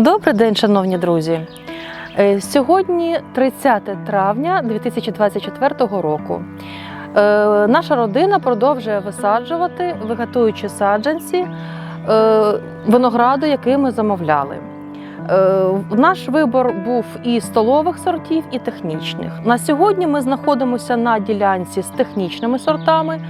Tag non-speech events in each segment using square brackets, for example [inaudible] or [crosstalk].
Добрий день, шановні друзі. Е, Сьогодні 30 травня 2024 року. Е, Наша родина продовжує висаджувати, виготуючи саджанці е, винограду, який ми замовляли. Е, Наш вибор був і столових сортів, і технічних. На сьогодні ми знаходимося на ділянці з технічними сортами.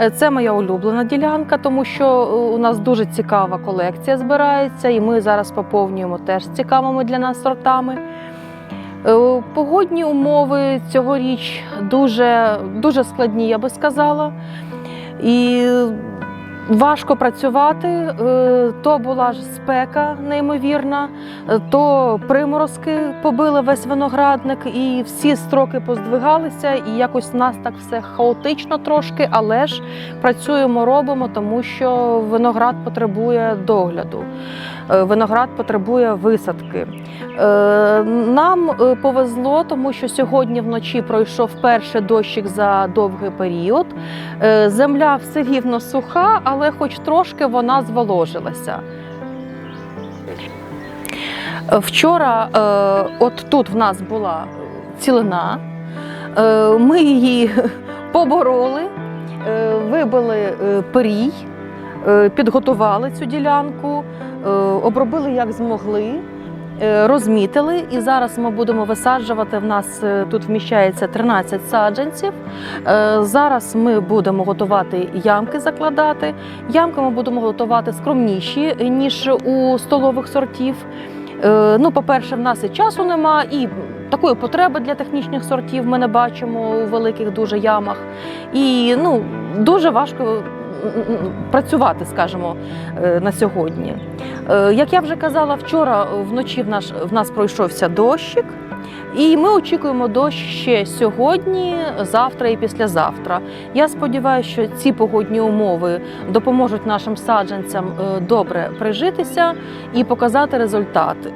Е, Це моя улюблена ділянка, тому що е, у нас дуже цікава колекція збирається, і ми зараз поповнюємо теж цікавими для нас сортами. Погодні умови цьогоріч дуже, дуже складні, я би сказала. І важко працювати. Е, То була ж спека неймовірна, е, то приморозки побили весь виноградник, і всі строки поздвигалися, і якось в нас так все хаотично трошки, але ж працюємо, робимо, тому що виноград потребує догляду. Е, Виноград потребує висадки. Е, Нам е, повезло, тому що сьогодні вночі пройшов перший дощик за довгий період. Земля все рівно суха, але хоч трошки вона зволожилася. Вчора, от тут в нас була цілина, ми її [laughs] побороли, вибили перій, е, підготували цю ділянку, обробили як змогли. е, Розмітили, і зараз ми будемо висаджувати. В нас е, тут вміщається 13 саджанців. Е, Зараз ми будемо готувати ямки, закладати. Ямки ми будемо готувати скромніші ніж у столових сортів. Ну, по-перше, в нас і часу нема, і такої потреби для технічних сортів ми не бачимо у великих дуже ямах. І ну, дуже важко працювати, скажімо, е, на сьогодні. Е, Як я вже казала, вчора вночі в, наш, в нас пройшовся дощик. І ми очікуємо дощ ще сьогодні, завтра і післязавтра. Я сподіваюся, що ці погодні умови допоможуть нашим саджанцям е, добре прижитися і показати результати.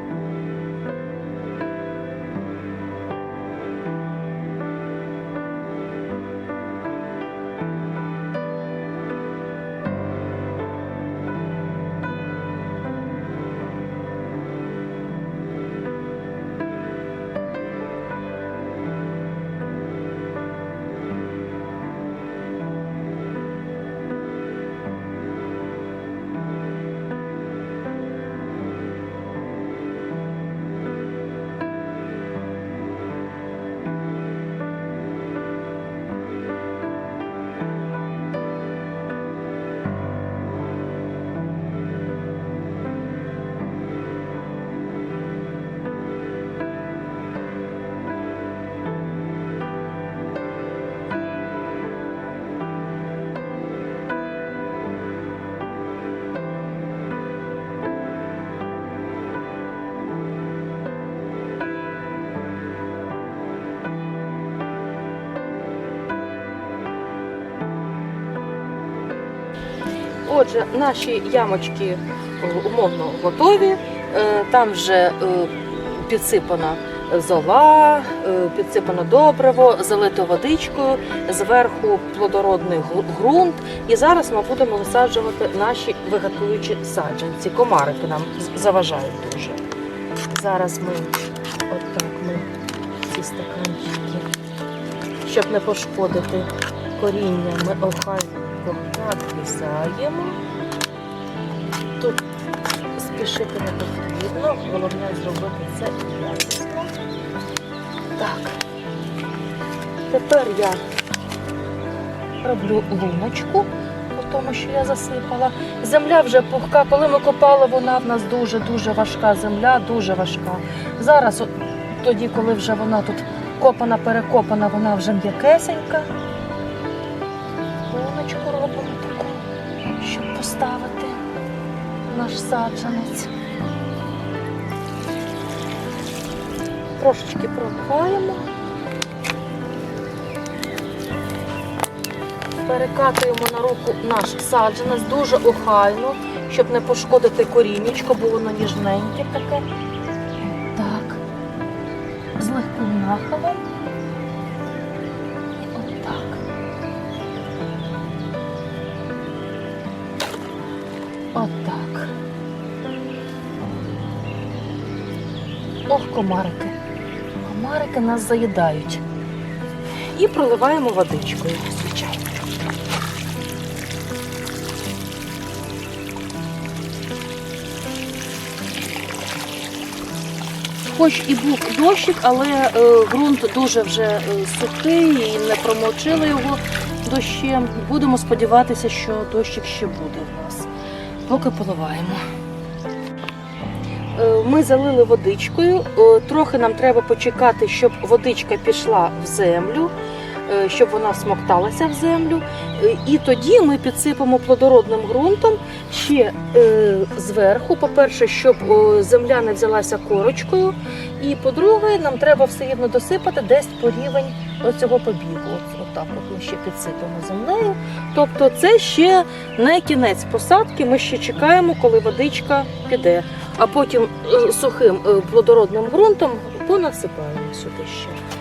Отже, наші ямочки е, умовно готові. Е, Там вже е, підсипана зола, підсипано добриво, залито водичкою, зверху плодородний ґрунт. І зараз ми будемо висаджувати наші виготуючі саджанці. Комарики нам заважають дуже. Зараз ми отак ми ці стаканчики, щоб не пошкодити коріння, ми охайненько надрізаємо. Тут спішити не потрібно, головне зробити це якісно. Так. Тепер я роблю луночку, по тому, що я засипала. Земля вже пухка. Коли ми копали, вона в нас дуже-дуже важка земля, дуже важка. Зараз, тоді, коли вже вона тут копана, перекопана, вона вже м'якесенька. Луночку робимо таку, щоб поставити наш саджанець. Трошечки промиваємо. Перекатуємо на руку наш саджанець дуже охайно, щоб не пошкодити корінечко, бо воно ніжненьке таке. Так. З легким нахилом. Отак. Ох, комарики. Комарики нас заїдають. І проливаємо водичкою, звичайно. Хоч і був дощик, але е, ґрунт дуже вже е, сухий і не промочили його дощем. Будемо сподіватися, що дощик ще буде. Поки поливаємо. Е, Ми залили водичкою. Е, Трохи нам треба почекати, щоб водичка пішла в землю, е, щоб вона всмокталася в землю. І тоді ми підсипемо плодородним ґрунтом ще зверху. По-перше, щоб земля не взялася корочкою. І по-друге, нам треба все рівно досипати десь по рівень оцього побігу. От, отак от ми ще підсипемо землею. Тобто це ще не кінець посадки. Ми ще чекаємо, коли водичка піде. А потім е, сухим е, плодородним ґрунтом понасипаємо сюди ще.